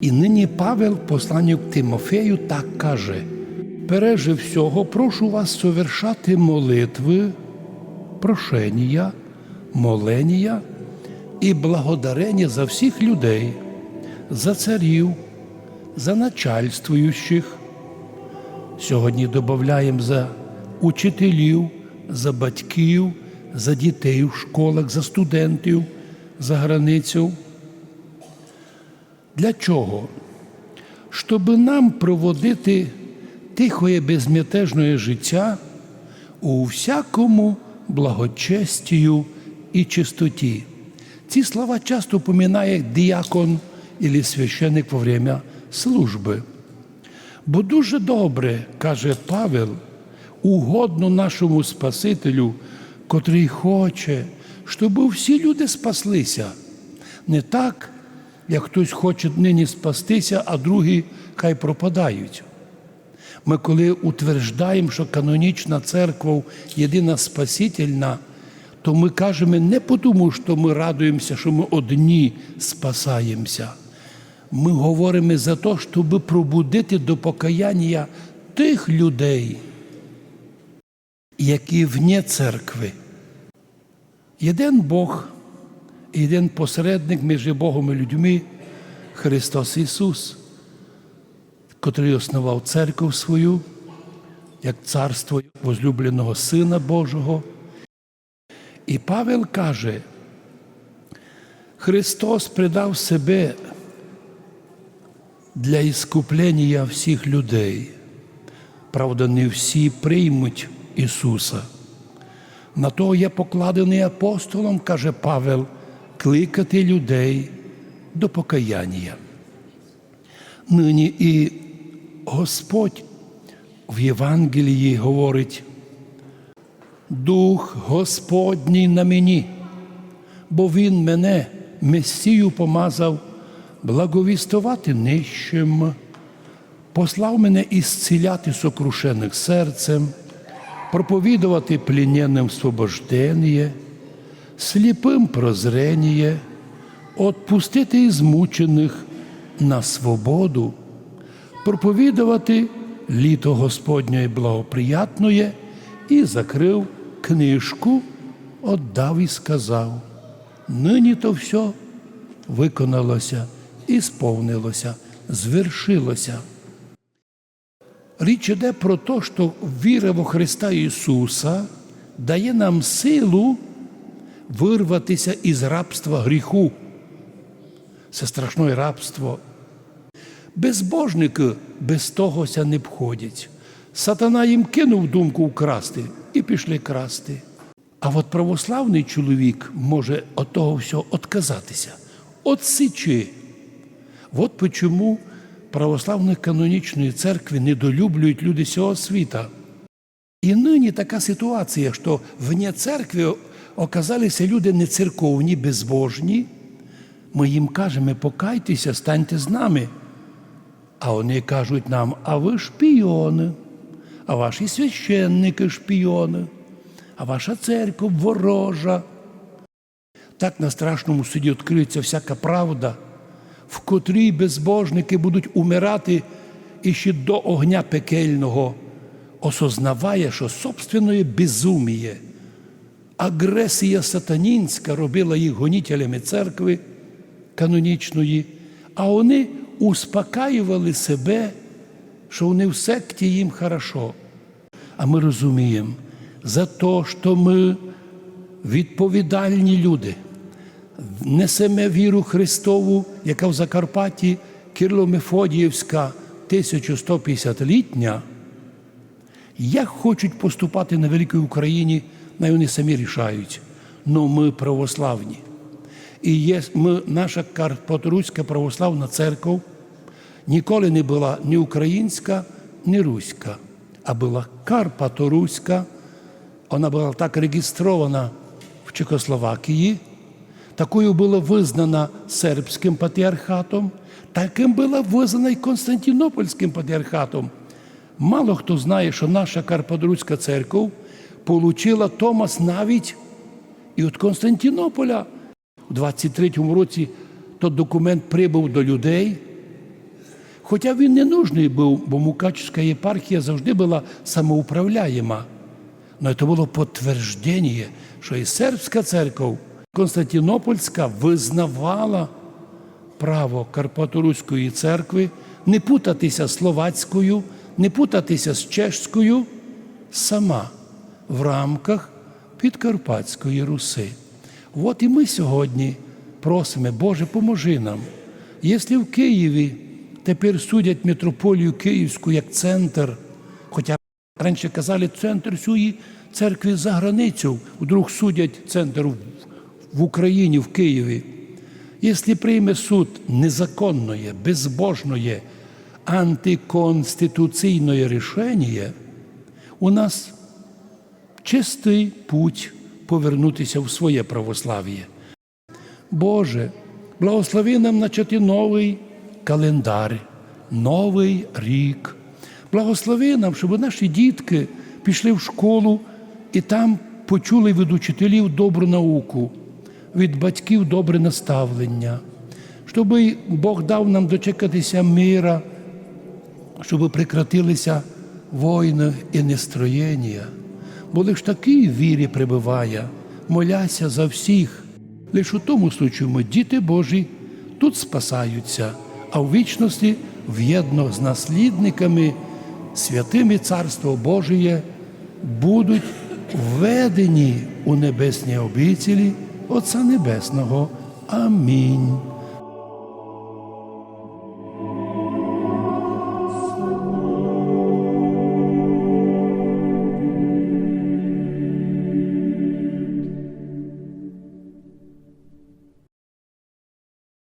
І нині Павел, посланник Тимофею, так каже: переже всього прошу вас совершати молитви, прошення, моленія і благодарення за всіх людей, за царів, за начальствуючих. Сьогодні додаємо за учителів, за батьків, за дітей в школах, за студентів за границю. Для чого? Щоб нам проводити тихоє безмятежне життя у всякому благочестію і чистоті. Ці слова часто поминає діакон або священник во время служби. Бо дуже добре, каже Павел, угодно нашому Спасителю, котрий хоче, щоб всі люди спаслися. Не так, як хтось хоче нині спастися, а другі хай пропадають. Ми, коли утверждаємо, що канонічна церква єдина спасительна, то ми кажемо не тому, що ми радуємося, що ми одні спасаємося. Ми говоримо за те, щоб пробудити до покаяння тих людей, які вне церкви. Єдин Бог, єдин посередник між Богом і людьми Христос Ісус, котрий основав церкву свою, як царство возлюбленого Сина Божого. І Павел каже, Христос придав себе для іскуплення всіх людей. Правда, не всі приймуть Ісуса. На то є покладений апостолом, каже Павел, кликати людей до покаяння. Нині і Господь в Євангелії говорить, Дух Господній на мені, бо Він мене, Месію, помазав благовістувати нижчим, послав мене ісціляти сокрушених серцем, проповідувати пліненним свобождення, сліпим прозрення, отпустити ізмучених на свободу, проповідувати літо Господнє благоприятноє і закрив книжку, отдав і сказав: нині то все виконалося і сповнилося, звершилося. Річ іде про те, що віра в Христа Ісуса дає нам силу вирватися із рабства гріху. Це страшне рабство. Безбожники без тогося не входять. Сатана їм кинув думку вкрасти і пішли красти. А от православний чоловік може від того всього відказатися. Отсичи. От чому православної канонічної церкви недолюблюють люди цього світа. І нині така ситуація, що вне церкви оказалися люди не церковні, безбожні. Ми їм кажемо, покайтеся, станьте з нами. А вони кажуть нам, а ви шпіони, а ваші священники шпіони, а ваша церква ворожа. Так на страшному суді відкриється всяка правда, в котрій безбожники будуть умирати і ще до огня пекельного, осознаває, що собственне безуміє, агресія сатанінська робила їх гонітелями церкви канонічної, а вони успокаювали себе, що вони в секті їм хорошо. А ми розуміємо, за те, що ми відповідальні люди, несемо віру Христову, яка в Закарпатті Кирло-Мефодіївська 1150-літня, як хочуть поступати на великій Україні, най вони самі рішають. Но ми православні. І є ми, наша Карпаторуська православна церква ніколи не була ні українська, ні руська, а була Карпаторуська. Вона була так реєстрована в Чехословакії, такою була визнана сербським патріархатом, таким була визнана і Константинопольським патріархатом. Мало хто знає, що наша Карпаторуська церква отримала Томас навіть і від Константинополя. У 23-му році той документ прибув до людей, Хоча він не нужний був, бо Мукачівська єпархія завжди була самоуправляєма. Но це було підтвердження, що і сербська церква Константинопольська визнавала право Карпаторуської церкви не путатися словацькою, не путатися з чешською сама в рамках Підкарпатської Руси. От і ми сьогодні просимо, Боже, поможи нам. Якщо в Києві тепер судять митрополію Київську як центр, хоча раніше казали центр цієї церкви за границю, вдруг судять центр в- Україні, в Києві. Якщо прийме суд незаконне, безбожне, антиконституційне рішення, у нас чистий путь повернутися в своє православ'я. Боже, благослови нам начати новий календар, новий рік. Благослови нам, щоб наші дітки пішли в школу і там почули від учителів добру науку, від батьків добре наставлення, щоб Бог дав нам дочекатися мира, щоб прекратилися війни і нестроєння. Бо лиш в вірі пребуває, моляся за всіх. Лиш у тому случаю ми, діти Божі, тут спасаються, а в вічності в'єдно з наслідниками святими Царство Божіє будуть введені у небесні обіцілі Отця Небесного. Амінь.